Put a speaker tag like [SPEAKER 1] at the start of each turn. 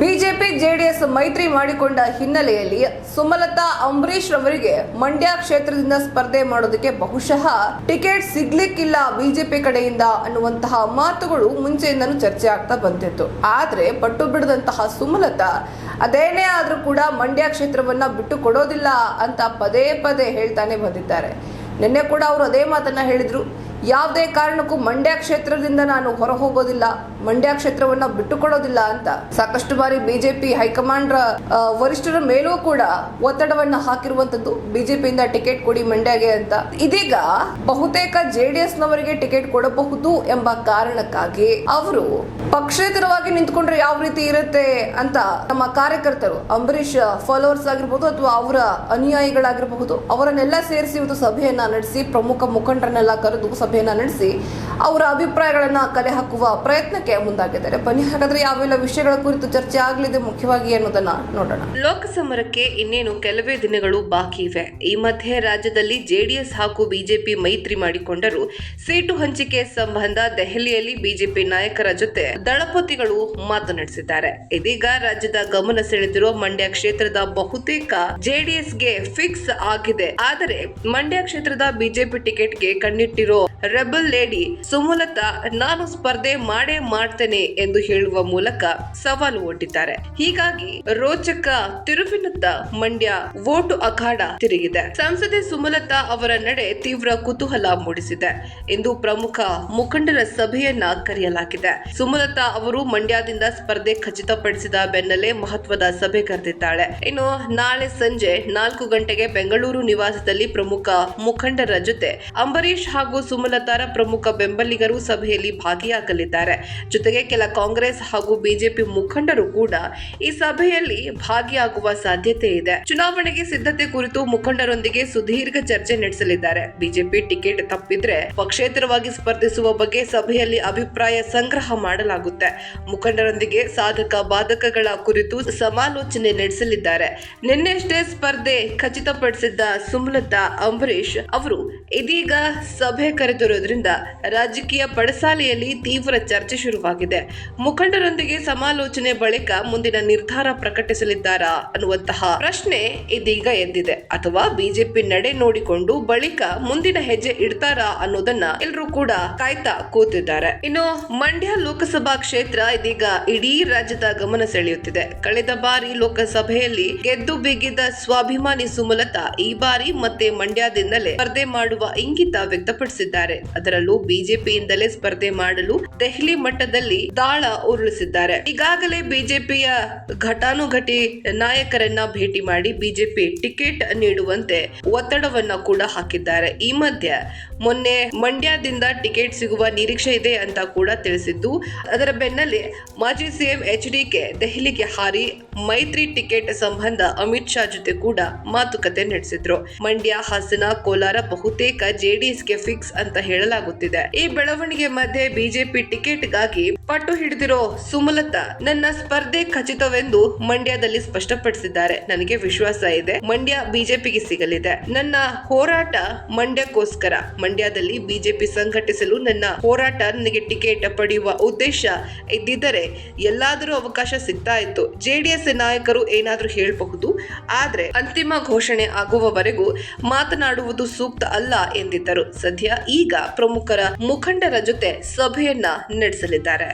[SPEAKER 1] BJP JDS ಮೈತ್ರಿ ಮಾಡಿಕೊಂಡ ಹಿನ್ನೆಲೆಯಲ್ಲಿ ಸುಮಲತಾ ಅಂಬರೀಶ್ ರವರಿಗೆ ಮಂಡ್ಯ ಕ್ಷೇತ್ರದಿಂದ ಸ್ಪರ್ಧೆ ಮಾಡೋದಕ್ಕೆ ಬಹುಶಃ ಟಿಕೆಟ್ ಸಿಗ್ಲಿಕ್ಕಿಲ್ಲ ಬಿಜೆಪಿ ಕಡೆಯಿಂದ ಅನ್ನುವಂತಹ ಮಾತುಗಳು ಮುಂಚೆಯಿಂದನೂ ಚರ್ಚೆ ಆಗ್ತಾ ಬಂದಿತ್ತು. ಆದ್ರೆ ಪಟ್ಟು ಬಿಡದಂತಹ ಸುಮಲತಾ, ಅದೇನೇ ಆದ್ರೂ ಕೂಡ ಮಂಡ್ಯ ಕ್ಷೇತ್ರವನ್ನ ಬಿಟ್ಟು ಕೊಡೋದಿಲ್ಲ ಅಂತ ಪದೇ ಪದೇ ಹೇಳ್ತಾನೆ ಬಂದಿದ್ದಾರೆ. ನಿನ್ನೆ ಕೂಡ ಅವರು ಅದೇ ಮಾತನ್ನ ಹೇಳಿದ್ರು. ಯಾವುದೇ ಕಾರಣಕ್ಕೂ ಮಂಡ್ಯ ಕ್ಷೇತ್ರದಿಂದ ನಾನು ಹೊರ ಹೋಗೋದಿಲ್ಲ ಮಂಡ್ಯ ಕ್ಷೇತ್ರವನ್ನ ಬಿಟ್ಟುಕೊಡೋದಿಲ್ಲ ಅಂತ. ಸಾಕಷ್ಟು ಬಾರಿ ಬಿಜೆಪಿ ಹೈಕಮಾಂಡ್ ವರಿಷ್ಠರ ಮೇಲೂ ಕೂಡ ಒತ್ತಡವನ್ನ ಹಾಕಿರುವಂತದ್ದು ಬಿಜೆಪಿಯಿಂದ ಟಿಕೆಟ್ ಕೊಡಿ ಮಂಡ್ಯಗೆ ಅಂತ. ಇದೀಗ ಬಹುತೇಕ ಜೆಡಿಎಸ್ ನವರಿಗೆ ಟಿಕೆಟ್ ಕೊಡಬಹುದು ಎಂಬ ಕಾರಣಕ್ಕಾಗಿ ಅವರು ಪಕ್ಷೇತರವಾಗಿ ನಿಂತ್ಕೊಂಡ್ರೆ ಯಾವ ರೀತಿ ಇರುತ್ತೆ ಅಂತ ನಮ್ಮ ಕಾರ್ಯಕರ್ತರು, ಅಂಬರೀಷ್ ಫಾಲೋವರ್ಸ್ ಆಗಿರ್ಬೋದು ಅಥವಾ ಅವರ ಅನುಯಾಯಿಗಳಾಗಿರಬಹುದು, ಅವರನ್ನೆಲ್ಲ ಸೇರಿಸಿ ಇವತ್ತು ಸಭೆಯನ್ನ ನಡೆಸಿ ಪ್ರಮುಖ ಮುಖಂಡರನ್ನೆಲ್ಲ ಕರೆದು ಸಭೆಯನ್ನ ನಡೆಸಿ ಅವರ ಅಭಿಪ್ರಾಯಗಳನ್ನ ಕಲೆ ಹಾಕುವ ಪ್ರಯತ್ನಕ್ಕೆ ಮುಂದಾಗಿದ್ದಾರೆ. ಬನ್ನಿ, ಹಾಗಾದ್ರೆ ಯಾವೆಲ್ಲ ವಿಷಯಗಳ ಕುರಿತು ಚರ್ಚೆ ಆಗಲಿದೆ ಮುಖ್ಯವಾಗಿ ಅನ್ನೋದನ್ನ ನೋಡೋಣ.
[SPEAKER 2] ಲೋಕಸಮರಕ್ಕೆ ಇನ್ನೇನು ಕೆಲವೇ ದಿನಗಳು ಬಾಕಿ ಇವೆ. ಈ ಮಧ್ಯೆ ರಾಜ್ಯದಲ್ಲಿ ಜೆಡಿಎಸ್ ಹಾಗೂ ಬಿಜೆಪಿ ಮೈತ್ರಿ ಮಾಡಿಕೊಂಡರು. ಸೀಟು ಹಂಚಿಕೆ ಸಂಬಂಧ ದೆಹಲಿಯಲ್ಲಿ ಬಿಜೆಪಿ ನಾಯಕರ ಜೊತೆ ದಳಪತಿಗಳು ಮಾತನಾಡಿಸಿದ್ದಾರೆ. ಇದೀಗ ರಾಜ್ಯದ ಗಮನ ಸೆಳೆದಿರುವ ಮಂಡ್ಯ ಕ್ಷೇತ್ರದ ಬಹುತೇಕ ಜೆಡಿಎಸ್ಗೆ ಫಿಕ್ಸ್ ಆಗಿದೆ. ಆದರೆ ಮಂಡ್ಯ ಕ್ಷೇತ್ರದ ಬಿಜೆಪಿ ಟಿಕೆಟ್ಗೆ ಕಣ್ಣಿಟ್ಟಿರೋ ರೆಬಲ್ ಲೇಡಿ, ಸುಮಲತಾ, ನಾನು ಸ್ಪರ್ಧೆ ಮಾಡೇ ಮಾಡ್ತೇನೆ ಎಂದು ಹೇಳುವ ಮೂಲಕ ಸವಾಲು ಒಡ್ಡಿದ್ದಾರೆ. ಹೀಗಾಗಿ ರೋಚಕ ತಿರುವಿನತ್ತ ಮಂಡ್ಯ ವೋಟು ಅಖಾಡ ತಿರುಗಿದೆ. ಸಂಸದೆ ಸುಮಲತಾ ಅವರ ನಡೆ ತೀವ್ರ ಕುತೂಹಲ ಮೂಡಿಸಿದೆ. ಎಂದು ಪ್ರಮುಖ ಮುಖಂಡರ ಸಭೆಯನ್ನ ಕರೆಯಲಾಗಿದೆ. ಸುಮಲತಾ ಅವರು ಮಂಡ್ಯದಿಂದ ಸ್ಪರ್ಧೆ ಖಚಿತಪಡಿಸಿದ ಬೆನ್ನಲ್ಲೇ ಮಹತ್ವದ ಸಭೆ ಕರೆದಿದ್ದಾಳೆ. ಇನ್ನು ನಾಳೆ ಸಂಜೆ ನಾಲ್ಕು ಗಂಟೆಗೆ ಬೆಂಗಳೂರು ನಿವಾಸದಲ್ಲಿ ಪ್ರಮುಖ ಮುಖಂಡರ ಜೊತೆ ಅಂಬರೀಶ್ ಹಾಗೂ ಸುಮಲತಾರ ಪ್ರಮುಖ ಬೆಂಬಲಿಗರು ಸಭೆಯಲ್ಲಿ ಭಾಗಿಯಾಗಲಿದ್ದಾರೆ. ಜೊತೆಗೆ ಕೆಲ ಕಾಂಗ್ರೆಸ್ ಹಾಗೂ ಬಿಜೆಪಿ ಮುಖಂಡರು ಕೂಡ ಈ ಸಭೆಯಲ್ಲಿ ಭಾಗಿಯಾಗುವ ಸಾಧ್ಯತೆ ಇದೆ. ಚುನಾವಣೆಗೆ ಸಿದ್ಧತೆ ಕುರಿತು ಮುಖಂಡರೊಂದಿಗೆ ಸುದೀರ್ಘ ಚರ್ಚೆ ನಡೆಸಲಿದ್ದಾರೆ. ಬಿಜೆಪಿ ಟಿಕೆಟ್ ತಪ್ಪಿದ್ರೆ ಪಕ್ಷೇತರವಾಗಿ ಸ್ಪರ್ಧಿಸುವ ಬಗ್ಗೆ ಸಭೆಯಲ್ಲಿ ಅಭಿಪ್ರಾಯ ಸಂಗ್ರಹ ಮಾಡಲಾಗುತ್ತೆ. ಮುಖಂಡರೊಂದಿಗೆ ಸಾಧಕ ಬಾಧಕಗಳ ಕುರಿತು ಸಮಾಲೋಚನೆ ನಡೆಸಲಿದ್ದಾರೆ. ನಿನ್ನೆಷ್ಟೇ ಸ್ಪರ್ಧೆ ಖಚಿತಪಡಿಸಿದ್ದ ಸುಮಲತಾ ಅಂಬರೀಶ್ ಅವರು ಇದೀಗ ಸಭೆ ಕರೆದಿರೋದ್ರಿಂದ ರಾಜಕೀಯ ಪಡಸಾಲೆಯಲ್ಲಿ ತೀವ್ರ ಚರ್ಚೆ ಶುರುವಾಗಿದೆ. ಮುಖಂಡರೊಂದಿಗೆ ಸಮಾಲೋಚನೆ ಬಳಿಕ ಮುಂದಿನ ನಿರ್ಧಾರ ಪ್ರಕಟಿಸಲಿದ್ದಾರಾ ಅನ್ನುವಂತಹ ಪ್ರಶ್ನೆ ಇದೀಗ ಎದ್ದಿದೆ ಅಥವಾ ಬಿಜೆಪಿ ನಡೆ ನೋಡಿಕೊಂಡು ಬಳಿಕ ಮುಂದಿನ ಹೆಜ್ಜೆ ಇಡ್ತಾರಾ ಅನ್ನೋದನ್ನ ಎಲ್ಲರೂ ಕೂಡ ಕಾಯ್ತಾ ಕೂತಿದ್ದಾರೆ. ಇನ್ನು ಮಂಡ್ಯ ಲೋಕಸಭಾ ಕ್ಷೇತ್ರ ಇದೀಗ ಇಡೀ ರಾಜ್ಯದ ಗಮನ ಸೆಳೆಯುತ್ತಿದೆ. ಕಳೆದ ಬಾರಿ ಲೋಕಸಭೆಯಲ್ಲಿ ಗೆದ್ದು ಬಿಗಿದ ಸ್ವಾಭಿಮಾನಿ ಸುಮಲತಾ ಈ ಬಾರಿ ಮತ್ತೆ ಮಂಡ್ಯದಿಂದಲೇ ಸ್ಪರ್ಧೆ ಮಾಡುವ ಇಂಗಿತ ವ್ಯಕ್ತಪಡಿಸಿದ್ದಾರೆ. ಅದರಲ್ಲೂ ಬಿಜೆಪಿಯಿಂದಲೇ ಸ್ಪರ್ಧೆ ಮಾಡಲು ದೆಹಲಿ ಮಟ್ಟದಲ್ಲಿ ದಾಳ ಉರುಳಿಸಿದ್ದಾರೆ. ಈಗಾಗಲೇ ಬಿಜೆಪಿಯ ಘಟಾನುಘಟಿ ನಾಯಕರನ್ನ ಭೇಟಿ ಮಾಡಿ ಬಿಜೆಪಿ ಟಿಕೆಟ್ ನೀಡುವಂತೆ ಒತ್ತಡವನ್ನ ಕೂಡ ಹಾಕಿದ್ದಾರೆ. ಈ ಮಧ್ಯೆ ಮೊನ್ನೆ ಮಂಡ್ಯದಿಂದ ಟಿಕೆಟ್ ಸಿಗುವ ನಿರೀಕ್ಷೆ ಇದೆ ಅಂತ ಕೂಡ ತಿಳಿಸಿದ್ದು, ಅದರ ಬೆನ್ನಲ್ಲೇ ಮಾಜಿ ಸಿಎಂ ಎಚ್ ಡಿಕೆ ದೆಹಲಿಗೆ ಹಾರಿ ಮೈತ್ರಿ ಟಿಕೆಟ್ ಸಂಬಂಧ ಅಮಿತ್ ಶಾ ಜೊತೆ ಕೂಡ ಮಾತುಕತೆ ನಡೆಸಿದ್ರು. ಮಂಡ್ಯ, ಹಾಸನ, ಕೋಲಾರ ಬಹುತೇಕ ಜೆಡಿಎಸ್ಗೆ ಫಿಕ್ಸ್ ಅಂತ ಹೇಳಲಾಗುತ್ತಿದೆ. ಈ ಬೆಳವಣಿಗೆ ಮಧ್ಯೆ ಬಿಜೆಪಿ ಟಿಕೆಟ್ಗಾಗಿ ಪಟ್ಟು ಹಿಡಿದಿರೋ ಸುಮಲತಾ ನನ್ನ ಸ್ಪರ್ಧೆ ಖಚಿತವೆಂದು ಮಂಡ್ಯದಲ್ಲಿ ಸ್ಪಷ್ಟಪಡಿಸಿದ್ದಾರೆ. ನನಗೆ ವಿಶ್ವಾಸ ಇದೆ. ಮಂಡ್ಯ ಬಿಜೆಪಿಗೆ ಸಿಗಲಿದೆ. ನನ್ನ ಹೋರಾಟ ಮಂಡ್ಯಕ್ಕೋಸ್ಕರ. ಮಂಡ್ಯದಲ್ಲಿ ಬಿಜೆಪಿ ಸಂಘಟಿಸಲು ನನ್ನ ಹೋರಾಟ ನನಗೆ ಟಿಕೆಟ್ ಪಡೆಯುವ ಉದ್ದೇಶ ಇದ್ದಿದ್ದರೆ ಎಲ್ಲಾದರೂ ಅವಕಾಶ ಸಿಗ್ತಾ ಇತ್ತು. ಜೆಡಿಎಸ್ ನಾಯಕರು ಏನಾದರೂ ಹೇಳಬಹುದು? ಆದರೆ ಅಂತಿಮ ಘೋಷಣೆ ಆಗುವವರೆಗೂ ಮಾತನಾಡುವುದು ಸೂಕ್ತ ಅಲ್ಲ ಎಂದಿದ್ದರು. ಸದ್ಯ ಈಗ ಪ್ರಮುಖರ ಮುಖಂಡರ ಜೊತೆ ಸಭೆಯನ್ನ ನಡೆಸಲಿದ್ದಾರೆ.